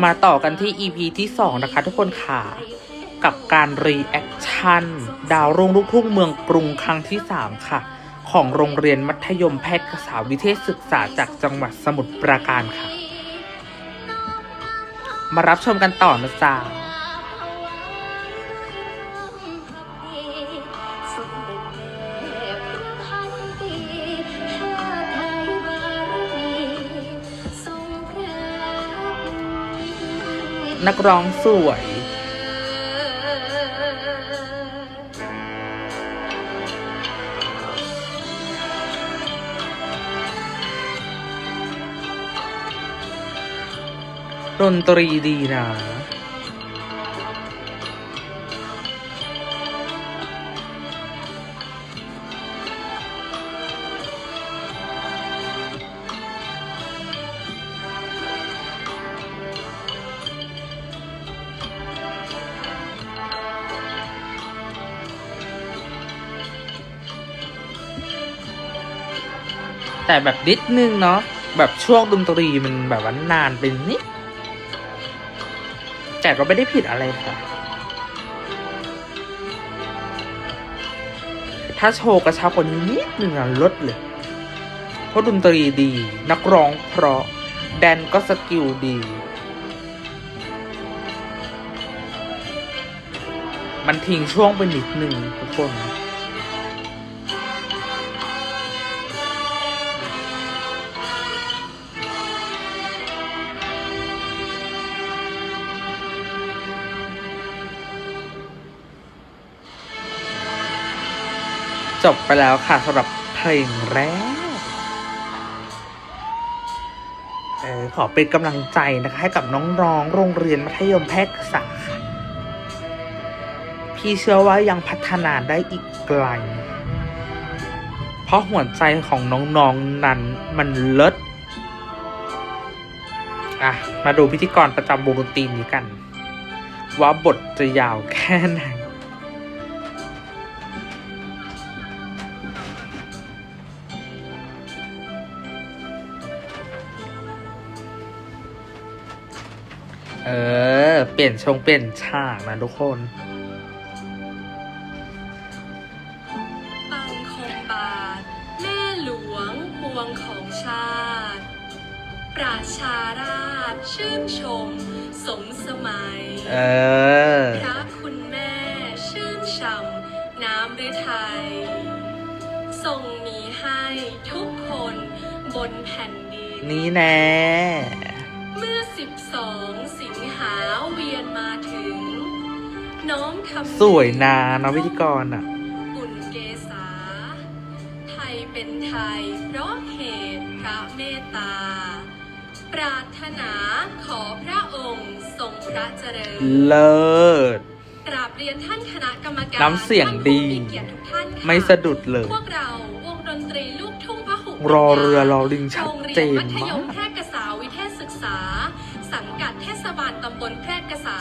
มาต่อกันที่ EP ที่ 2 นะคะทุกคนค่ะ กับการรีแอคชั่น ดาวรุ่งลูกทุ่งเมืองกรุงครั้งที่ 3 ค่ะ ของโรงเรียนมัธยมแพทยศาสตร์วิเทศศึกษาจากจังหวัดสมุทรปราการค่ะ มารับชมกันต่อนะจ๊ะ นักร้องสวย ดนตรีดีนะ แต่แบบนิดนึงเนาะแบบช่วงดนตรีมันแบบว่านานเป็นนิดแต่ก็ไม่ได้ผิดอะไรค่ะ ถ้าโชว์กระชับกว่านี้นิดนึงอะลดเลย เพราะดนตรีดี นักร้องเพราะ แดนก็สกิลดี มันทิ้งช่วงไปนิดนึงทุกคน จบไปแล้วค่ะสำหรับเพลงแรกออขอเป็นกำลังใจนะคะ ให้กับน้องๆ โรงเรียนมัธยมแพทยศาสตร์ค่ะพี่เชื่อว่ายังพัฒนาได้อีกไกล เพราะหัวใจของน้องๆนนั้นมันเลิศอะ มาดูพิธีกรประจำวงดนตรีนี้กัน ว่าบทจะยาวแค่ไหน เออ เปลี่ยนชงเปลี่ยนฉากนะทุกคนบังคมบาท แม่หลวงปวงของชาติ ประชาราชชื่นชม สมสมัย เออ พระคุณแม่ชื่นช่ำน้ำฤทัยทรงมีให้ทุกคนบนแผ่นดิน นี่แน่ เมื่อสิบสองสิงหาเวียนมาถึง น้อมทำสวยนาเนาะพิธีกรอะอุ่นเกษา ไทยเป็นไทยเพราะเหตุพระเมตตา ปรารถนาขอพระองค์ทรงพระเจริญเลิศกราบเรียนท่านคณะกรรมการน้ำเสียงดี ท่านผู้มีเกียรติทุกท่านค่ะ ไม่สะดุดเลย พวกเราวงดนตรีลูกทุ่งพหุรอเรือรอลิงชัดโรงเรีเจยนนมัธยมามำบลแพร่กษา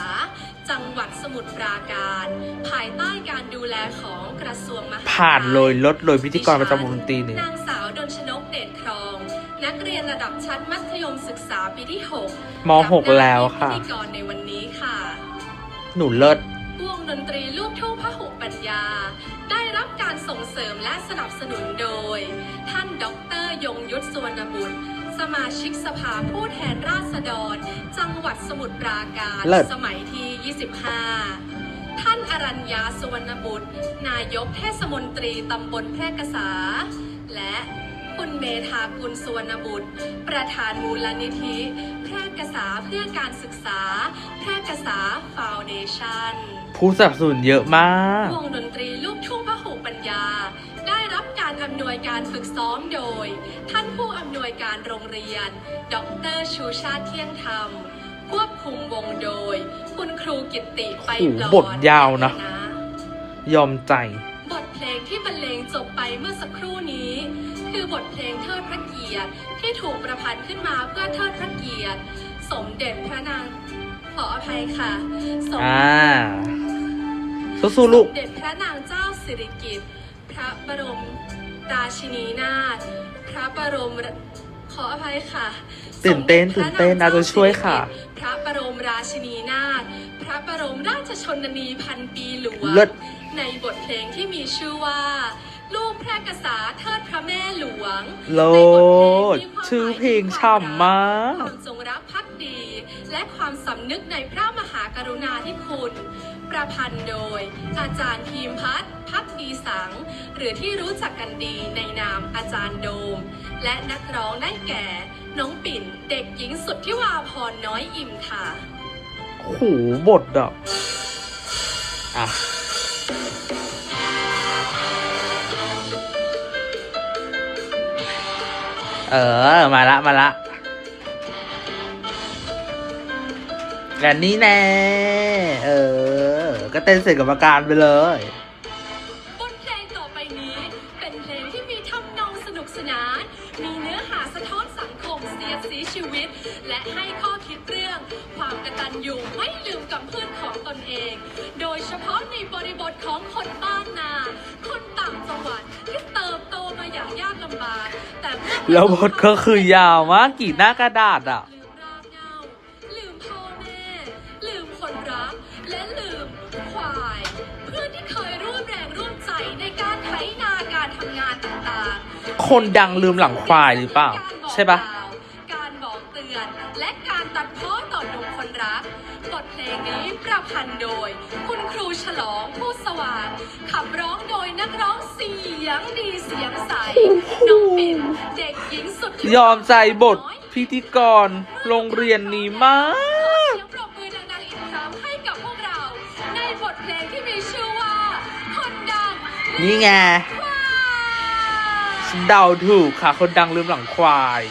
จังหวัดสมุทรปราการ ภายใต้การดูแลของกระทรวงมหาดไทยผ่านเลยลดเลยพิธีกรประจำวงดนตรีนี่นางสาวดนชนกเดชครอง นักเรียนระดับชั้นมัธยมศึกษาปีที่6มหกแล้วค่ะ พิธีกรในวันนี้ค่ะ หนูเลิศ วงดนตรีลูกทุ่งพหุปัญญา ได้รับการส่งเสริมและสนับสนุนโดย ท่านดรยงยุทธสวนบุตร สมาชิกสภาผู้แทนราษฎร จังหวัดสมุทรปราการเลิศ สมัยที่ 25 ท่านอรัญญาสุวรรณบุตร นายกเทศมนตรีตำบลแพร่กษา และคุณเมธากุลสุวรรณบุตร ประธานมูลนิธิ แพร่กษาเพื่อการศึกษา แพร่กษาฟาวเดชั่น ผู้สนับสนุนเยอะมาก วงดนตรีลูกทุ่งพหุปัญญาได้รับการ อำนวยการฝึกซ้อมโดย ท่านผู้อำนวยการโรงเรียน ดรชูชาติเที่ยงธรรม ควบคุมวงโดย คุณครูกิตติไปโอ้โหปลอดบทยาวนะ ยอมใจ บทเพลงที่บรรเลงจบไปเมื่อสักครู่นี้ คือบทเพลงเทิดพระเกียรติที่ถูกประพันธ์ขึ้นมาเพื่อเทิดพระเกียรติสมเด็จพระนางขออภัยค่ะสมอ่า สู้ๆลูกสมเด็จพระนางเจ้าสิริกิติ์พระบรม ราชินีนาถพระบรมขออภัยค่ะตื่นเต้นสมด็จพระตื่นเต้นางน่าจะช่วยค่ะพระบรมชินีนาถพระบรมราชชนนีพันปีหลวง เลิศ ในบทเพลงที่มีชื่อว่า ลูกแพร่กษาเทิดพระแม่หลวง โลในบทเพลงดมีความหมายชื่อเพลงฉ่ำมาก ความจงรักภักดี และความสำนึกในพระมหากรุณาธิคุณ ประพันธ์โดย อาจารย์พีมพัฒน์พักดีสัง หรือที่รู้จักกันดีในนามอาจารย์โดม และนักร้องได้แก่ น้องปิ่นเด็กหญิงสุดที่วาพรน้อยอิ่มค่ะ โอ้โหบทอะอะเออ มาละ มาละ กันนี่แน่ เออ ก็เต้นเสร็จกับอาการไปเลย บทเพลงต่อไปนี้ เป็นเพลงที่มีทำนองสนุกสนาน มีเนื้อหาสะท้อนสังคมเสียดสีชีวิต และให้ข้อคิดเรื่อง ความกตัญญูไม่ลืมกำเพื่อนของตนเอง โดยเฉพาะในบริบทของคนบ้านนา คนต่างจังหวัดที่เติบโตมาอย่างยากลำบาก แต่เมื่อ แล้วบทก็คือยาวมากกี่หน้ากระดาษอะลืมร คนดังลืมหลังควายหรือเปล่า ใช่ปะการบอกเตือนและการตัดพ้อต่อหนุ่มคนรักบทเพลงนี้ประพันธ์โดย คุณครูฉลองผู้สว่างขับร้องโดยนักร้องเสียงดีเสียงใสน้องปิ่นเด็กหญิงสุดที่ยอมใจบทพิธีกรโรงเรียนนี้มากขอเสียงปรบมือดังๆอีกครั้งให้กับพวกเรา ในบทเพลงที่มีชื่อว่า คนดังนี่ไงควาย ฉันเดาถูกค่ะ คนดังลืมหลังควาย